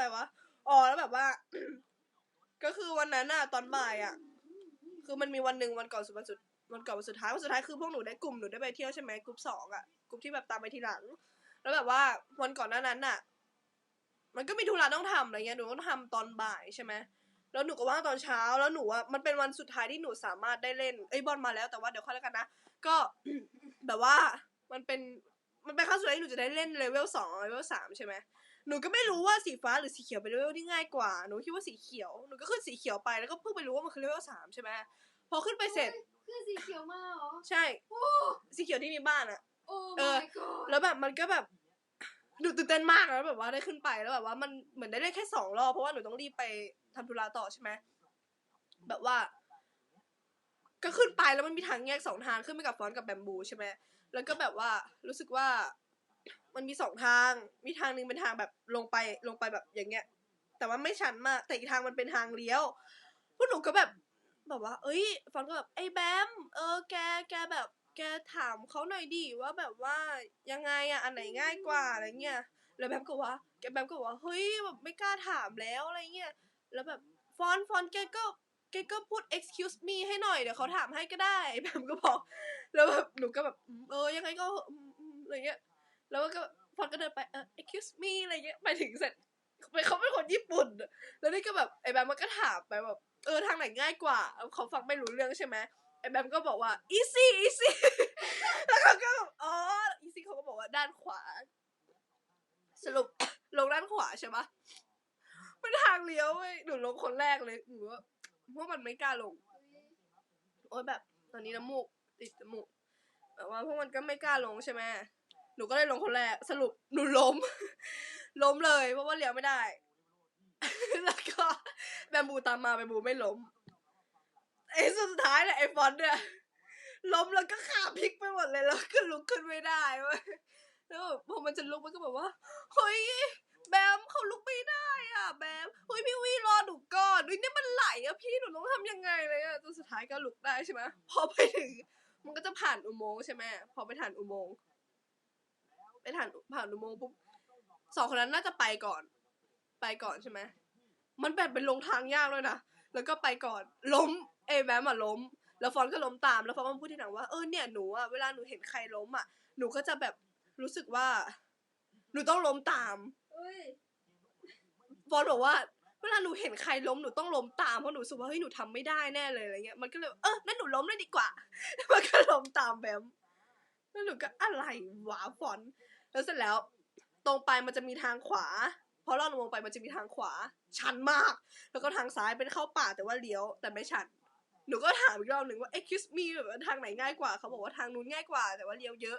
อะไรวะ อ๋อแล้วแบบว่า ก็คือวันนั้นอะตอนบ่ายอะคือมันมีวันหนึ่งวันก่อนสุดวันสุดวันก่อนวันสุดท้ายวันสุดท้ายคือพวกหนูได้กลุ่มหนูได้ไปเที่ยวใช่ไหมกลุ่มสองอะกลุ่มที่แบบตามไปทีหลัง แล้วแบบว่าวันก่อนหน้านั้นอะมันก็มีธุระต้องทำอะไรเงี้ยหนูต้องทำตอนบ่ายใช่ไหมแล้วหนูก็ว่างตอนเช้า แล้วหนูอะมันเป็นวันสุดท้ายที่หนูสามารถได้เล่นเอ้ยบอลมาแล้วแต่ว่าเดี๋ยวค่อยแล้วกันนะก็ แบบว่ามันเป็นมันเป็นครั้งสุดท้ายที่หนูจะได้เล่นเลเวลสองเลเวลสามใช่ไหม หนูก็ไม่รู้ว่าสีฟ้าหรือสีเขียวเป็นเลเวลที่ง่ายกว่า หนูคิดว่าสีเขียว หนูก็ขึ้นสีเขียวไปแล้วก็เพิ่งไปรู้ว่ามันคือเลเวลสามใช่ไหมพอขึ้นไปเสร็จ คือสีเขียวมาเหรอ ใช่ โอ้ สีเขียวที่มีบ้านอะ โอ้ เออ my god แล้วแบบมันก็แบบหนูตื่นเต้นมากแล้วแบบว่าได้ขึ้นไปแล้วแบบว่ามันเหมือนได้เล่นแค่สองรอบเพราะว่าหนูต้องรีบไปทำธุระต่อใช่ไหมแบบว่า ก็ขึ้นไปแล้วมันมีทางแยกสองทางขึ้นไปกับฟอนต์กับแบมบูใช่ไหมแล้วก็แบบว่ารู้สึกว่า มันมีสองทาง มีทางหนึ่งเป็นทางแบบลงไปลงไปแบบอย่างเงี้ย แต่ว่าไม่ชันมาก แต่อีกทางมันเป็นทางเลี้ยวพวกหนูก็แบบแบบว่า เอ้ยฟอนก็แบบไอ้แบม เออ แก แกแบบ แกถามเขาหน่อยดิว่าแบบว่ายังไงอะอันไหนง่ายกว่าอะไรเงี้ย แล้วแบมก็ว่า แกแบมก็ว่า เฮ้ยแบบไม่กล้าถามแล้วอะไรเงี้ย แล้วแบบฟอนฟอนแกก็แกก็พูด excuse me ให้หน่อยเดี๋ยวเขาถามให้ก็ได้ แบมก็บอก แล้วแบบหนูก็แบบ เออยังไงก็อะไรเงี้ย แล้วก็ฟอก็เดินไปเออ excuse me อะไรเงี้ยไปถึงเสร็จเขาเป็นคนญี่ปุ่น แล้วนี่ก็แบบไอ้แบมมันก็ถามไปแบบเออทางไหนง่ายกว่าเขาฟังไม่รู้เรื่องใช่ไหมไอ้แบมก็บอกว่า easy easy แล้วเขาก็แบบอ๋อ easy เขาก็บอกว่าด้านขวา สรุปลงด้านขวาใช่ปะเป็นทางเลี้ยวเว้ยหนูลงคนแรกเลยหนูว่าพวกมันไม่กล้าลง โอ้ยแบบ ตอนนี้น้ำมูกติดจมูกแบบว่าพวกมันก็ไม่กล้าลงใช่ไหม นูก็เลยลงคนแรกสรุปหนูล้ม ล้มเลยเพราะว่าเลี้ยวไม่ได้ แล้วก็แบมบูตามมาแบมบูไม่ล้มไอ้สุดท้ายเนี่ยไอ้ฟอนเนี่ยล้มแล้วก็ขาพลิกไปหมดเลยแล้วก็ลุกขึ้นไม่ได้เว้ยแล้วพอมันจะลุกมันก็แบบว่าเฮ้ยแบมเขาลุกไม่ได้อะแบมเฮ้ยพี่วีรอหนูก่อนอุ้ยเนี่ยมันไหลอะพี่หนูต้องทำยังไงเลยอะจนสุดท้ายก็ลุกได้ใช่ไหมพอไปถึง มันก็จะผ่านอุโมงค์ใช่ไหมพอไปผ่านอุโมงค์ ไปผ่านผ่านอุโมงค์ปุ๊บสองคนนั้นน่าจะไปก่อน ไปก่อนใช่ไหมมันแบบเป็นลงทางยากเลยนะแล้วก็ไปก่อนล้มเอยแบมอะล้ม แล้วฟอนก็ล้มตามแล้วฟอนก็พูดทีหลังว่าเออเนี่ยหนูอะเวลาหนูเห็นใครล้มอะหนูก็จะแบบรู้สึกว่า หนูต้องล้มตามเอ้ยฟอนบอกว่าเวลาหนูเห็นใครล้มหนูต้องล้มตามเพราะหนูรู้สึกว่าเฮ้ยหนูทำไม่ได้แน่เลยอะไรเงี้ยมันก็เลยเออนั่นหนูล้มเลยดีกว่ามันก็ล้มตามแบมแล้วหนูก็อะไรวะฟอน แล้วเสร็จแล้ว ตรงไปมันจะมีทางขวาพอเราลงไปมันจะมีทางขวา ชันมาก แล้วก็ทางซ้ายเป็นเข้าป่าแต่ว่าเลี้ยวแต่ไม่ชันหนูก็ถามอีกรอบหนึ่งว่า excuse me แบบว่าทางไหนง่ายกว่าเขาบอกว่าทางนู้นง่ายกว่า แต่ว่าเลี้ยวเยอะ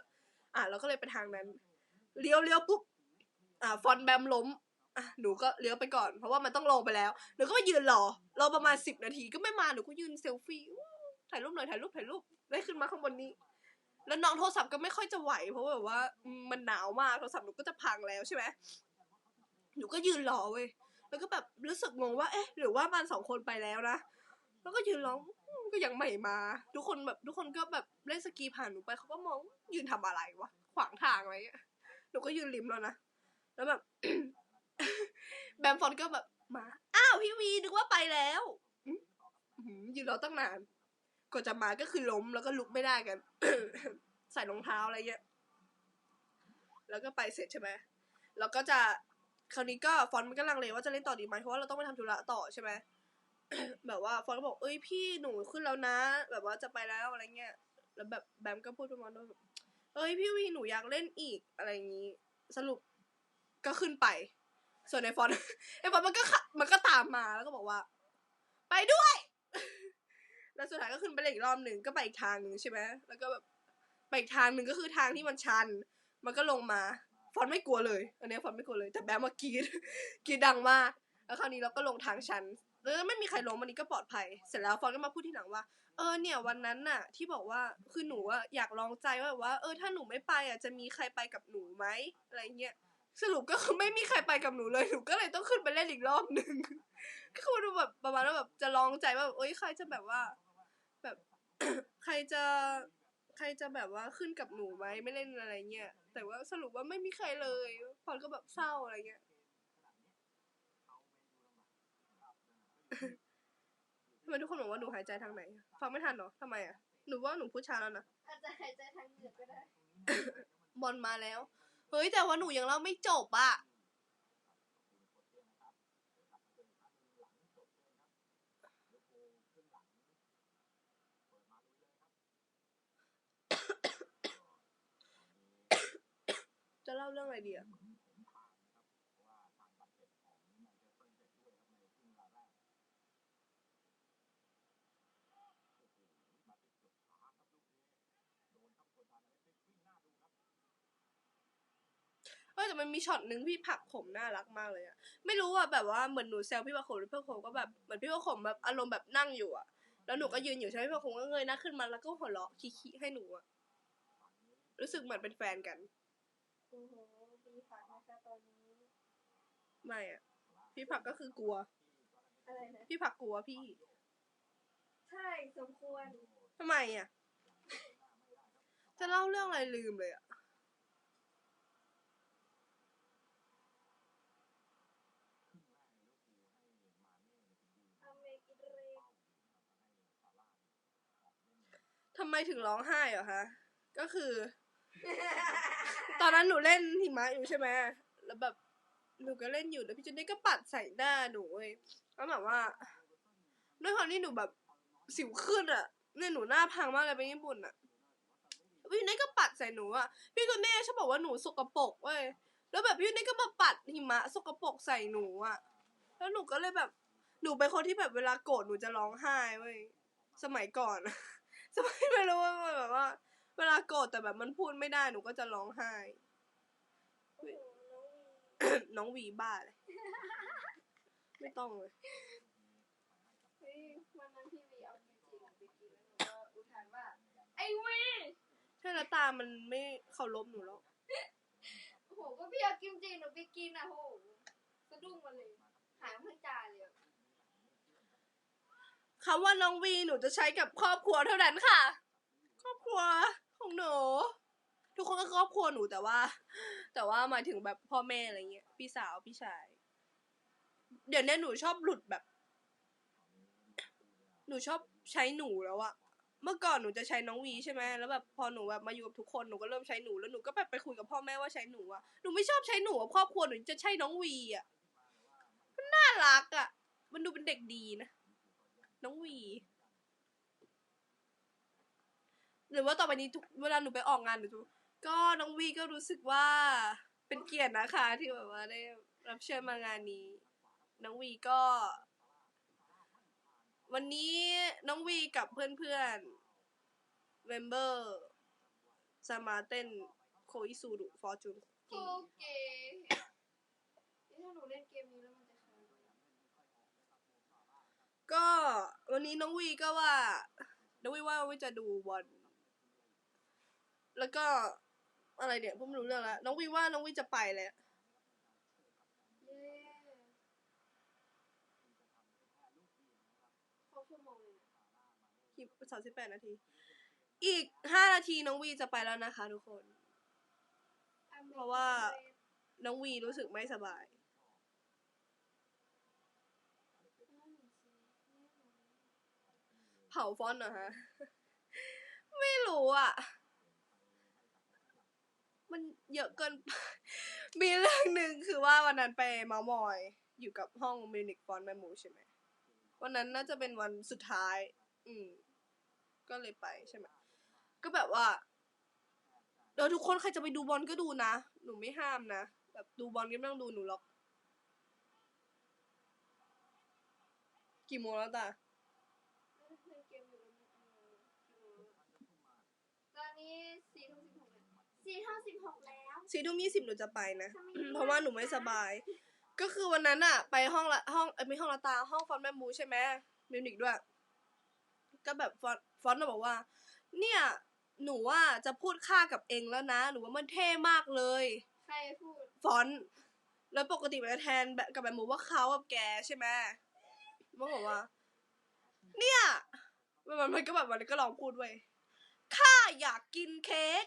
อะเราก็เลยไปทางนั้นเลี้ยวเลี้ยวปุ๊บอ่าฟอนแบมล้มอะหนูก็เลี้ยวไปก่อน เพราะว่ามันต้องลงไปแล้วหนูก็ไปยืนรอรอประมาณสิบนาทีก็ไม่มาหนูก็ยืนเซลฟี่ถ่ายรูปหน่อยถ่ายรูปถ่ายรูปได้ขึ้นมาข้างบนนี้ แล้วน้องโทรศัพท์ก็ไม่ค่อยจะไหว เพราะแบบว่ามันหนาวมากโทรศัพท์หนูก็จะพังแล้วใช่ไหมหนูก็ยืนรอเว้ยแล้วก็แบบรู้สึกงงว่า เอ๊ะ หรือว่ามันสองคนไปแล้วนะแล้วก็ยืนร้องก็ยังไม่มา ทุกคนแบบทุกคนก็แบบเล่นสกีผ่านหนูไปเขาก็มองยืนทำอะไรวะขวางทางอะไรเงี้ยหนูก็ยืนริมแล้วนะแล้วแบบแบมฟอนก็แบบมา อ้าวพี่วีนึกว่าไปแล้วยืนรอตั้งนาน กว่าจะมาก็คือล้มแล้วก็ลุกไม่ได้กัน ใส่รองเท้าอะไรเงี้ย แล้วก็ไปเสร็จใช่ไหมแล้วก็จะคราวนี้ก็ฟอนต์มันก็ลังเลว่าจะเล่นต่อดีไหมเพราะว่าเราต้องไปทำธุระต่อใช่ไหมแบบว่าฟอนก็บอกเอ้ยพี่หนูขึ้นแล้วนะ แบบว่าจะไปแล้วอะไรเงี้ย แล้วแบบแบมก็พูดประมาณว่าเอ้ยพี่วีหนูอยากเล่นอีกอะไรอย่างนี้ สรุปก็ขึ้นไป ส่วนไอฟอนไอฟอนมันก็มันก็ตามมาแล้วก็บอกว่า ไปด้วย แล้วสุดท้ายก็ขึ้นไปเล่นอีกรอบหนึ่งก็ไปอีกทางหนึ่งใช่ไหมแล้วก็แบบไปอีกทางหนึ่งก็คือทางที่มันชัน มันก็ลงมาฟอนไม่กลัวเลย อันนี้ฟอนไม่กลัวเลย แต่แบมมากรีดกรีดดังมาก แล้วคราวนี้เราก็ลงทางชันแล้วไม่มีใครล้มวันนี้ก็ปลอดภัย เสร็จแล้วฟอนก็มาพูดที่หลังว่า เออเนี่ยวันนั้นน่ะ ที่บอกว่าคือหนูอะอยากลองใจว่าแบบว่า เออถ้าหนูไม่ไปอะจะมีใครไปกับหนูไหมอะไรเงี้ย สรุปก็คือไม่มีใครไปกับหนูเลยหนูก็เลยต้องขึ้นไปเล่นอีกรอบหนึ่งก็คือดูแบบประมาณว่าแบบจะลองใจว่าแบบเอ้ยใครจะแบบว่า แบบ ใครจะใครจะแบบว่าขึ้นกับหนูไหมไม่เล่นอะไรเงี้ยแต่ว่าสรุปว่าไม่มีใครเลยพอนก็แบบเศร้าอะไรเงี้ยทำไมทุกคนบอกว่าหนูหายใจทางไหน ฟังไม่ทันเหรอทำไมอะหนูว่าหนูพูดช้าแล้วนะอาจจะหายใจทางเหงือกก็ได้ บอลมาแล้ว เฮ้ยแต่ว่าหนูยังเล่าไม่จบอะจะเล่าเรื่องอะไรดีอะ เฮ้ยแต่มันมีช็อตหนึ่งพี่ผักผมน่ารักมากเลยอะไม่รู้อะแบบว่าเหมือนหนูแซวพี่ประโคมหรือพี่ประโคมก็แบบเหมือนพี่ประโคมแบบอารมณ์แบบนั่งอยู่อะแล้วหนูก็ยืนอยู่ใช่ไหมพี่ประโคมก็เงยหน้าขึ้นมาแล้วก็หัวเราะคิๆให้หนูอะรู้สึกเหมือนเป็นแฟนกันโอ้โหมีผักนะคะตอนนี้ไม่อะพี่ผักก็คือกลัว อะไรนะพี่ผักกลัวพี่ ใช่สมควรทำไมอะจะเล่าเรื่องอะไรลืมเลยอะ อเมกิเร ทำ ไมถึงร้องไห้เหรอคะ ก็คือ ตอนนั้นหนูเล่นหิมะอยู่ใช่ไหมแล้วแบบหนูก็เล่นอยู่แล้วพี่จุนนี่ก็ปัดใส่หน้าหนูเว้ยแล้วแบบว่าด้วยความที่หนูแบบสิวขึ้นอะเนี่ยหนูหน้าพังมากเลยไปญี่ปุ่นอะพี่จุนนี่ก็ปัดใส่หนูอะพี่จุนนี่ชอบบอกว่าหนูสกปรกเว้ยแล้วแบบพี่จุนนี่ก็มาปัดหิมะสกปรกใส่หนูอะแล้วหนูก็เลยแบบหนูเป็นคนที่แบบเวลาโกรธหนูจะร้องไห้เว้ยสมัยก่อน สมัยไม่รู้ว่าแบบว่า เวลาโกรธแต่แบบมันพูดไม่ได้หนูก็จะร้องไห้โอ้โหน้องวีน้องวีบ้าเลยไม่ต้องเลย เฮ้ยวันนั้นพี่วีเอากิมจิหนูไปกินแล้วหนูก็อุทานว่า ไอ้วีใช่แล้วตามันไม่เคารพหนูแล้ว โอ้โหก็พี่เอากิมจิหนูไปกินอะโหสะดุ้งมาเลย หายทั้งจานเลยอะ คำว่าน้องวีหนูจะใช้กับครอบครัวเท่านั้นค่ะ ครอบครัวของหนู ทุกคนก็ครอบครัวหนูแต่ว่า แต่ว่าหมายถึงแบบพ่อแม่อะไรเงี้ย พี่สาวพี่ชาย เดี๋ยวนี้หนูชอบหลุดแบบ หนูชอบใช้หนูแล้วอะเมื่อก่อนหนูจะใช้น้องวีใช่ไหมแล้วแบบพอหนูแบบมาอยู่กับทุกคนหนูก็เริ่มใช้หนูแล้วหนูก็แบบไปคุยกับพ่อแม่ว่าใช้หนูอะหนูไม่ชอบใช้หนูกับครอบครัวหนูจะใช้น้องวีอะมันน่ารักอะมันดูเป็นเด็กดีนะ น้องวี หรือว่าต่อไปนี้ทุกเวลาหนูไปออกงานหนูจะก็น้องวีก็รู้สึกว่าเป็นเกียรตินะคะ ที่แบบว่าได้รับเชิญมางานนี้ น้องวีก็ วันนี้น้องวีกับเพื่อนๆเมมเบอร์จะมาเต้นโคอิซูรุฟอร์จูน โอเคนี่ถ้าหนูเล่นเกมนี้แล้วมันจะค้างไหม ก็วันนี้น้องวีก็ว่า น้องวีว่าวิจะดูบอลแล้วก็อะไรเนี่ยผมไม่รู้เรื่องแล้วน้องวีว่าน้องวีจะไปแล้วเย้ครบชั่วโมงเลยนะคลิปสามสิบแปดนาที อีกห้านาทีน้องวีจะไปแล้วนะคะทุกคน เพราะว่าน้องวีรู้สึกไม่สบาย เผาฟอนต์เหรอฮะ ไม่รู้อะ มันเยอะเกิน มีเรื่องหนึ่งคือว่าวันนั้นไปเมามอย อยู่กับห้องมิวนิกฟอนต์แมมูใช่ไหม วันนั้นน่าจะเป็นวันสุดท้าย อืม ก็เลยไปใช่ไหม ก็แบบว่าเดี๋ยวทุกคนใครจะไปดูบอลก็ดูนะ หนูไม่ห้ามนะ แบบดูบอลก็ไม่ต้องดูหนูหรอก กี่โมงแล้วตา เล่นเกมอยู่แล้วเออตอนนี้สี่ทุ่มสิบหก แล้วสี่ทุ่มสิบหกแล้วสี่ทุ่มยี่สิบหนูจะไปนะทำไมไม่เพราะว่าหนูไม่สบาย ก็คือวันนั้นอะไปห้องละห้องเอ้ยไม่ห้องละตาห้องฟอนต์แมมูใช่ไหมมิวนิกด้วย ก็แบบฟอนต์ฟอนต์น่ะบอกว่า เนี่ย หนูว่าจะพูดค่ากับเองแล้วนะ หนูว่ามันเท่มากเลย ใครพูด ฟอนต์แล้วปกติมันจะแทนแบบกับแบบหมูว่าเขากับแกใช่ไหมมันบอกว่า เนี่ยมันมันก็แบบมันก็ลองพูดเว้ยข้าอยากกินเค้ก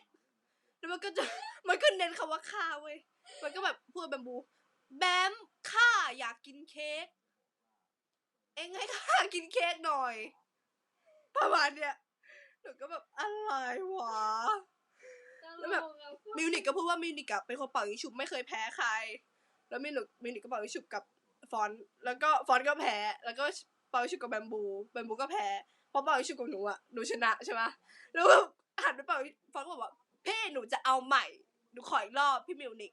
แล้วมันก็จะมันก็เน้นคำว่าข้าเว้ยมันก็แบบพูดแบบบู แบมข้าอยากกินเค้กเอ็งให้ข้ากินเค้กหน่อย ประมาณเนี้ยหนูก็แบบอะไรวะแล้วแบบมิวนิกก็พูดว่ามิวนิกอะเป็นคนเป่ายิงฉุบไม่เคยแพ้ใคร แล้วมิวนิกมิวนิกก็เป่ายิงฉุบกับฟอนต์แล้วก็ฟอนต์ก็แพ้ แล้วก็เป่ายิงฉุบกับแบมบูแบมบูก็แพ้เพราะเป่ายิงฉุบกับหนูอะหนูชนะใช่ปะแล้วแบบหันไปเป่ายิงฟอนต์ก็บอกว่าเพ่หนูจะเอาใหม่หนูขออีกรอบพี่มิวนิก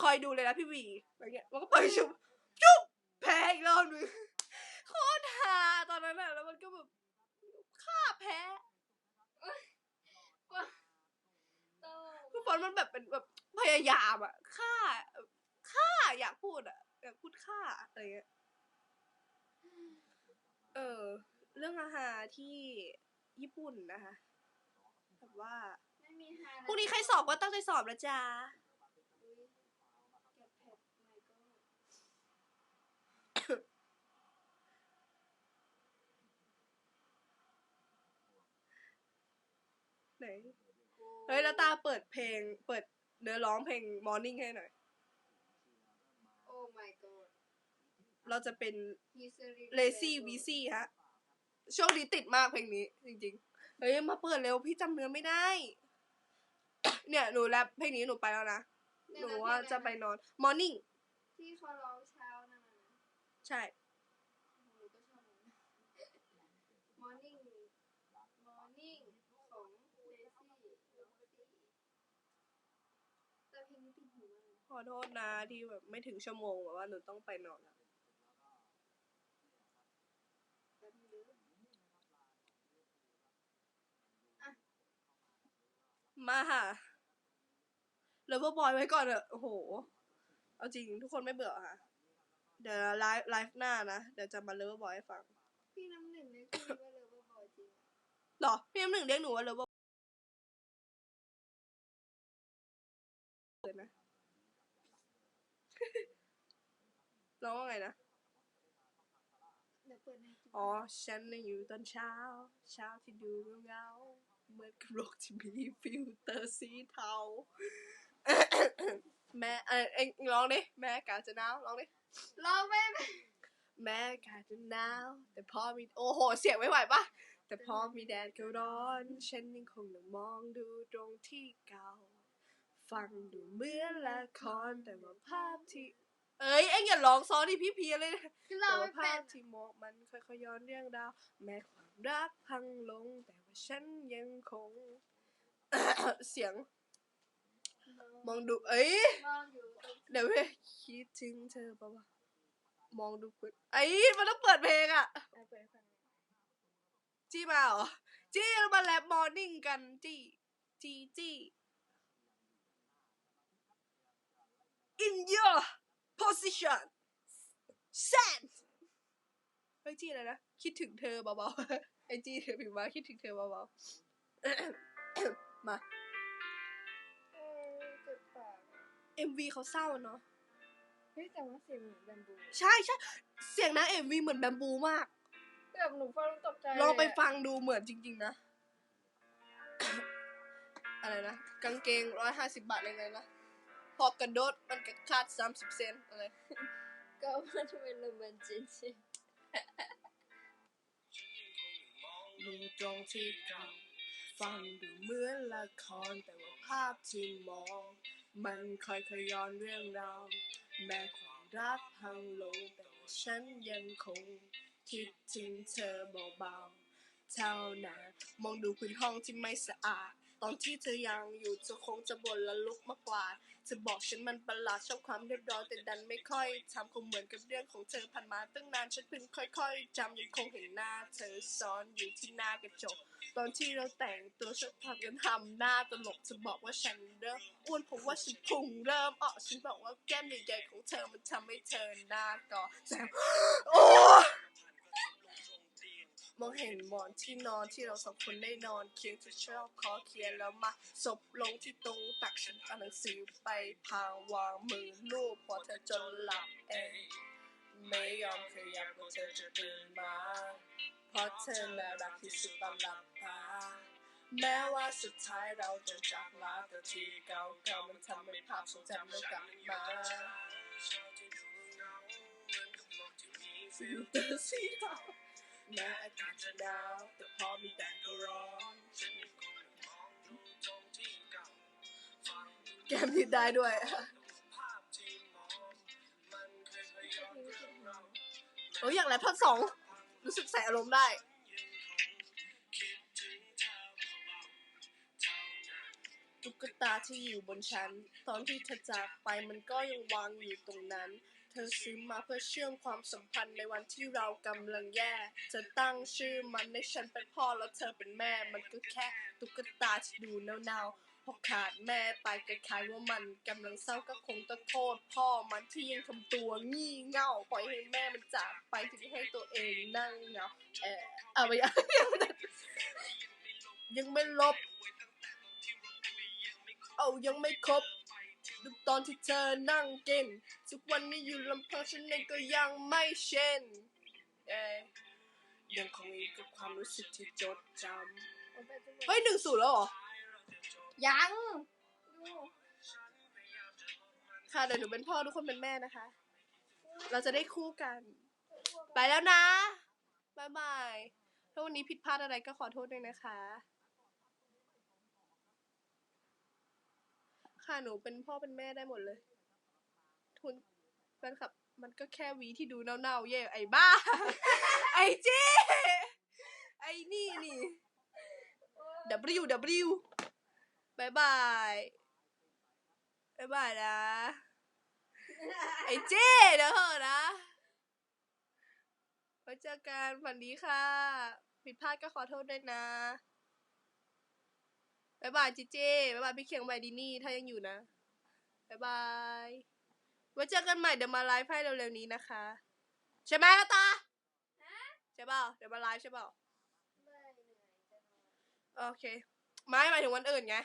คอยดูเลยนะพี่วีอะไรเงี้ยมันก็เป่ายิงฉุบจุ๊บแพ้อีกรอบนึงโคตรฮาตอนนั้นอะแล้วมันก็แบบฆ่าแพ้คือฟอนมันแบบเป็นแบบพยายามอะฆ่าฆ่าอยากพูดอะอยากพูดฆ่าอะไรเงี้ยเออ เรื่องอาหารที่ญี่ปุ่นนะคะแบบว่า ม่มีฮาพรุ่งนี้ใครสอบก็ตั้งใจสอบนะจ๊ะอุ๊ยแกะเผ็ดไม่ก็ไหนเฮ้ยแล้วตาเปิดเพลง เปิดเนื้อร้องเพลง Morning ให้หน่อย โอ้ my god เราจะเป็น history Lazy v c ฮะ ช่วงนี้ติดมากเพลงนี้ จริงๆ เฮ้ย มาเปิดเร็ว พี่จำเนื้อไม่ได้ เนี่ยหนูแรปเพลงนี้หนูไปแล้วนะ หนูว่าจะไปนอน Morning ที่เขาร้องเช้านั่นน่ะนะใช่ หนูก็ชอบนะ morning morning ของ Lazy ร้องสิแต่เพลงนี้ติดหูมาก ขอโทษนะที่แบบไม่ถึงชั่วโมงแบบว่าหนูต้องไปนอนแล้ว แป๊บนึง มาค่ะเลเวอร์บอยไว้ก่อนเถอะโอ้โห เอาจริงทุกคนไม่เบื่อค่ะ เดี๋ยวไลฟ์ไลฟ์หน้านะ เดี๋ยวจะมาเลเวอร์บอยให้ฟัง พี่น้ำหนึ่งเนี่ยคือว่าเลเวอร์บอยจริงหรอ พี่น้ำหนึ่งเรียกหนูว่าเลเวอร์เลยนะร้องว่าไงนะ เดี๋ยวเปิดในคลิปอ๋อ ฉันน่ะอยู่ตอนเช้า เช้าที่ดูเงาๆ เหมือนกับโลกที่มีฟิลเตอร์สีเทา แม่เออเอ็งร้องดิ แม่กาจะหนาวร้องดิร้องไม่เป็นแม่กาจะหนาว แต่พอมีโอ้โห เสียงไม่ไหวปะแต่พอมีแดดก็ร้อน ฉันยังคงนั่งมองดูตรงที่เก่า ฟังดูเหมือนละครแต่ว่าภาพที่ เอ้ยเอ็งอย่าร้องซ้อนดิพี่เพียเลยคือแต่เราว่าไม่เป็ภานพที่มองมันค่อยๆย้อนเรื่องราวแม้ความรักพังลงแต่ว่า ฉันยังคง เสียง มองดูเอ้ยมองอยู่ตรงเดี๋ยวเว้ยคิดถึงเธอปะวะมองดูคุณไอ้มันต้องเปิดเพลงอะอะเปิดให้ฟังจี้มาเหรอจี้เรามาแลบมอร์นิ่งกันจี้จี้จี้ in your position stand เฮ้ยจี้อะไรนะ คิดถึงเธอเบาๆ ไอ้จี้เธอพิมพ์มาคิดถึงเธอเบาๆมา เออเจ็บปาก MV เขาเศร้าเนาะ เฮ้ยแต่ว่าเสียงเหมือนแบมบูใช่ใช่เสียงนาง MV เหมือนแบมบูมาก แบบหนูฟังแล้วตกใจลองไปเยะฟังดูเหมือนจริง ๆ นะ อะไรนะ กางเกงร้อยห้าสิบบาทเลยนะพอกระโดดมันก็คาดสามสิบเซนอะไร ก็มันเป็นโรแมนติกดูต รงที่เก่าฟังดูเหมือนละครแต่ว่าภาพที่มอง มันค่อยๆย้อนเรื่องราวแม้ความรักพังลงแต่ว่าฉันยังคง คิดถึงเธอเบาๆเท่านั้นมองดูพื้นห้องที่ไม่สะอาด ตอนที่เธอยังอยู่เธอคงจะบ่นและลุกมากกว่าเธอบอกฉันมันประหลาดชอบความเรียบร้อยแต่ดันไม่ค่อยทำคงเหมือนกับเรื่องของเธอผ่านมาตั้งนานฉันเพิ่งค่อยๆจำยังคงเห็นหน้า เธอซ้อนอยู่ที่หน้ากระจก ตอนที่เราแต่งตัวชอบทำกันทำหน้าตลกเธอบอกว่าฉันเริ่มอ้วนเพราะว่าฉันพุงเริ่มออกฉันบอกว่าแก้มใหญ่ๆของเธอมันทำให้เธอหน้าก่อแซมโอ้ มองเห็นหมอนที่นอนที่เราสองคนได้นอนเคียงจะชอบขอเขียนแล้วมาศพลงที่ตรงตักฉันเอาหนังสือไปพางวางมือลูบพอเธอจนหลับเองไม่ยอมขยับว่าเธอจะตื่นมาเพราะเธอน่ารักที่สุดตอนหลับตาแม้ว่าสุดท้ายเราจะจากลาแต่ที่เก่าๆมันทำให้ภาพทรงจำเรากลับมาฟิลเตอร์สีดำ แม้อากาศจะหนาวแต่พอมีแดดก็ร้อนแกมผิดได้ด้วย โอ้ยอย่างไรพันสอง รู้สึกใส่อารมณ์ได้ ตุ๊กตาที่อยู่บนชั้น ตอนที่เธอจากไปมันก็ยังวางอยู่ตรงนั้น เธอซื้อมาเพื่อเชื่อมความสัมพันธ์ในวันที่เรากำลังแย่จะตั้งชื่อมันให้ฉันเป็นพ่อแล้วเธอเป็นแม่ มันก็แค่ตุ๊กตาที่ดูเน่าๆพอขาดแม่ไปก็คล้ายว่ามันกำลังเศร้าก็คงต้องโทษ พ่อมันที่ยังทำตัวงี่เง่าปล่อยให้แม่มันจากไปถึงให้ตัวเองนั่งเหงาเออเอาไปยังยังไม่ได้ยังไม่ลบ เอายังไม่ครบ ดูตอนที่เธอนั่งกินทุกวันนี้อยู่ลำพังฉันเองก็ยังไม่เช่นเอ้ยยังคงมีกับความรู้สึกที่จดจำเฮ้ยหนึ่งศูนย์แล้วเหรอ ยังดูค่ะเดี๋ยวหนูเป็นพ่อทุกคนเป็นแม่นะคะ เราจะได้คู่กัน ไปแล้วนะบ๊ายบายถ้าวันนี้ผิดพลาดอะไรก็ขอโทษด้วยนะคะ ค่ะหนูเป็นพ่อเป็นแม่ได้หมดเลย ทุนแฟนคลับ มันก็แค่วีที่ดูเน่าๆเย่ไอ้บ้า ไอ้เจ๊ไอ้นี่นี่ W W บายบายบายบายนะ ไอ้เจ๊เดี๋ยวเถอะนะไว้เจอกันฝันดีค่ะ ผิดพลาดก็ขอโทษด้วยนะ บายบายจีเจ๊บายบายพี่เคียงใบดีนี่ถ้ายังอยู่นะบายบายไว้เจอกันใหม่เดี๋ยวมาไลฟ์ให้เร็วๆนี้นะคะ ใช่ไหมกระตาใช่เปล่าเดี๋ยวมาไลฟ์ใช่เปล่าไม่เหนื่อยจะนอนโอเคไม่หมายถึงวันอื่นไง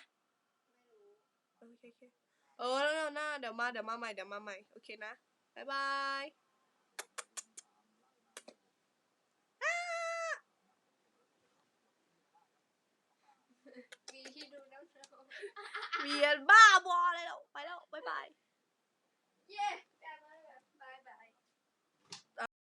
ไม่รู้โอเคโอเคเออแล้วหน้าเดี๋ยวมาเดี๋ยวมาใหม่เดี๋ยวมาใหม่โอเคนะบายบาย เวียนบ้าบอเลยแล้ว ไปแล้วบายบาย เย้